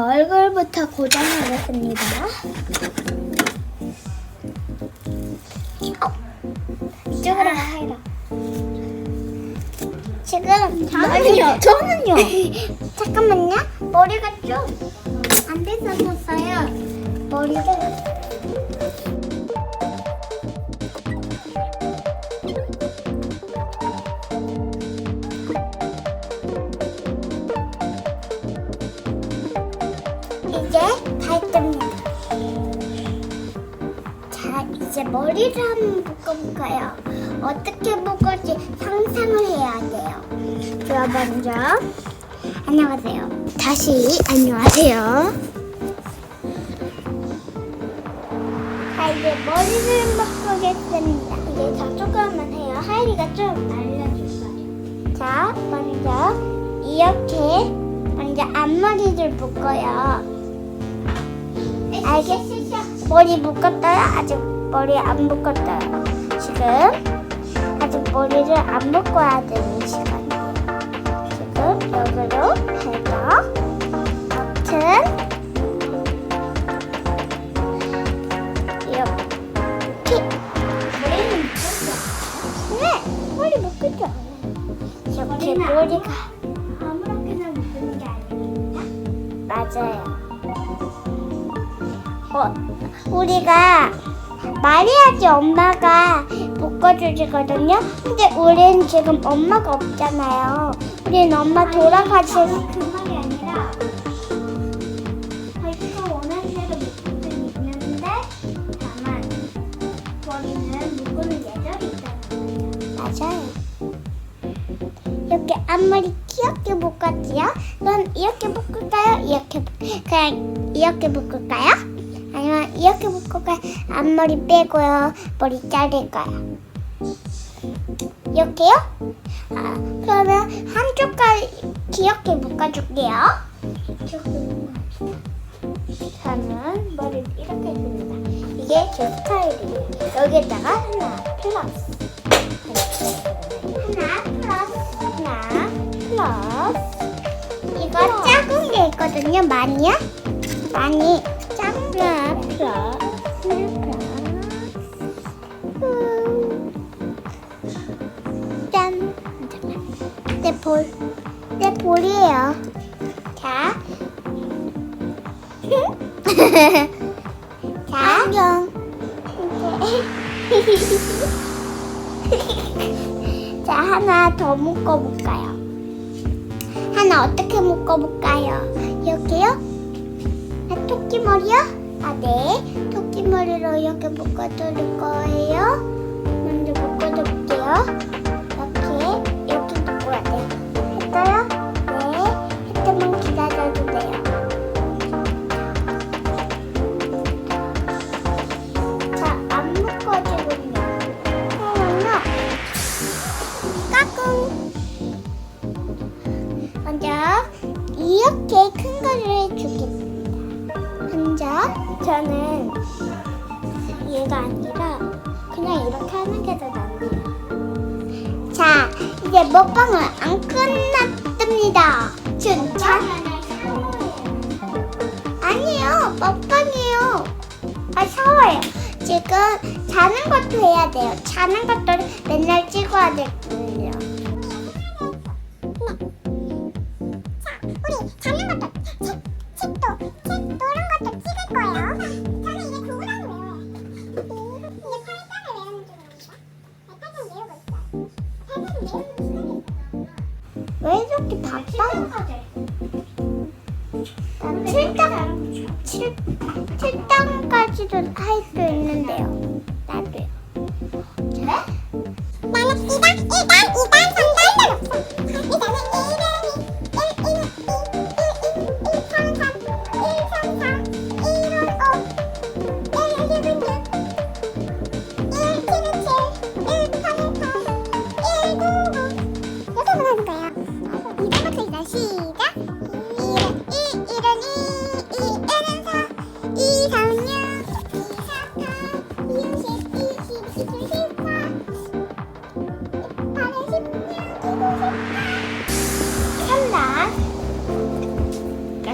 얼굴부터 고정하겠습니다. 이쪽으로 가, 하이라. 지금 저는요, 저는요. 잠깐만요. 머리가 좀안 됐었어요. 머리를. 이제 머리를 한번 묶어볼까요? 어떻게 묶을지 상상을 해야 돼요. 자, 먼저 안녕하세요. 다시 안녕하세요. 자, 이제 머리를 묶겠습니다. 이제 저쪽으로만 해요. 하이리가 좀 알려줄 거예요. 자, 먼저 이렇게 먼저 앞머리를 묶어요. 알겠어요. 머리 묶었어요? 아직 머리 안 묶었어요. 지금 아직 머리를 안 묶어야 되는 시간이에요. 지금 여기로 해서 버튼 이렇게 머리는 묶었죠? 네, 머리 묶었죠. 이렇게 머리가 아무렇게나 묶는 게 아닙니다. 맞아요. 어, 우리가 말해야지 엄마가 묶어주시거든요. 근데 우리는 지금 엄마가 없잖아요. 우리는 엄마 돌아가셔서 그 말이 아니라 자기가 원하는 대로 묶을 수 있는데 다만 머리는 묶을 예정이 있다는 거예요. 맞아요. 이렇게 앞머리 귀엽게 묶었지요? 그럼 이렇게 묶을까요? 이렇게 묶- 그냥 이렇게 묶을까요? 아니면 이렇게 묶을까요? 앞머리 빼고요. 머리 자를까요? 이렇게요? 아, 그러면 한쪽까지 귀엽게 묶어줄게요. 저는 머리를 이렇게 해줍니다. 이게 제 스타일이에요. 여기에다가 하나 플러스. 하나 플러스. 하나 플러스. 이거 작은 게 있거든요. 많이요? 많이 플러스. 짠. 내 볼. 내 볼이에요. 자. 자. 안녕. 자, 하나 더 묶어볼까요? 하나 어떻게 묶어볼까요? 이렇게요? 아, 토끼 머리요? 아, 네. 토끼 머리로 이렇게 묶어드릴 거예요. 저 저는 얘가 아니라 그냥 이렇게 하는 게 더 낫네요. 자, 이제 먹방은 안 끝났답니다. 준차. 아니요, 먹방이에요. 아, 샤워요. 지금 자는 것도 해야 돼요. 자는 것도 맨날 찍어야 되거든요. 왜 이렇게 바빠? 난 7단, 7, 7단까지도 할 수 있는데요. 나도요. 그래? 나는 2단, 1단, 2단,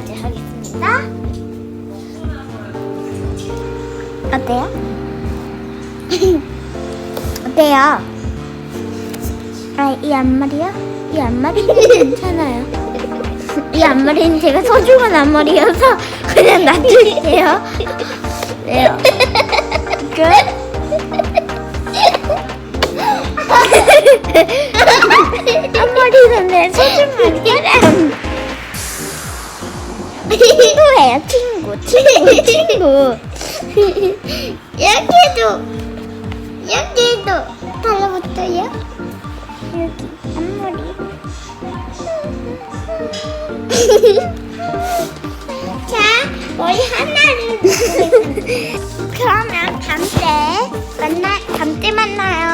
해보겠습니다. 어때요? 어때요? 아, 이 앞머리요? 이 앞머리는 괜찮아요. 이 앞머리는 제가 소중한 앞머리여서 그냥 놔둘게요. 왜요? 끝? 친구. 여기도, 여기도 달라붙어요. 여기, 앞머리. 자, 머리 하나를 그러면 다음 때 만나 다음 때 만나요.